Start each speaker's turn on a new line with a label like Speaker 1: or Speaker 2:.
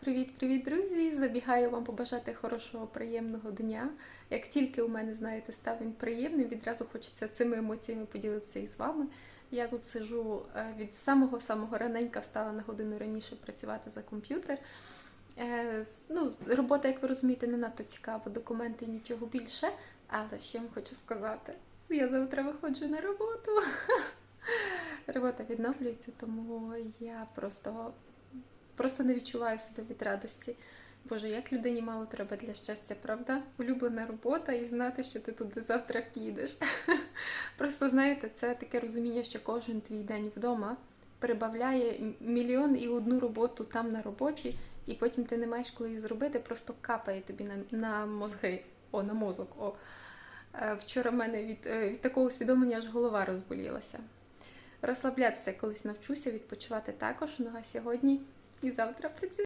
Speaker 1: Привіт-привіт, друзі! Забігаю вам побажати хорошого, приємного дня. Як тільки у мене, знаєте, став він приємним, відразу хочеться цими емоціями поділитися із вами. Я тут сижу е, від самого-самого раненька, встала на годину раніше працювати за комп'ютер. Е, Ну, робота, як ви розумієте, не надто цікава, документи нічого більше. Але я вам хочу сказати? Я завтра виходжу на роботу. Робота відновлюється, тому я просто Просто не відчуваю себе від радості. Боже, як людині мало треба для щастя, правда? Улюблена робота і знати, що ти туди завтра підеш. Просто знаєте, це таке розуміння, що кожен твій день вдома прибавляє мільйон і одну роботу там на роботі, і потім ти не маєш коли її зробити, просто капає тобі на, на мозги, о, на мозок. О. Е, Вчора в мене від, е, від такого усвідомлення аж голова розболілася. Розслаблятися колись навчуся, відпочивати також. Ну а сьогодні і завтра працюю.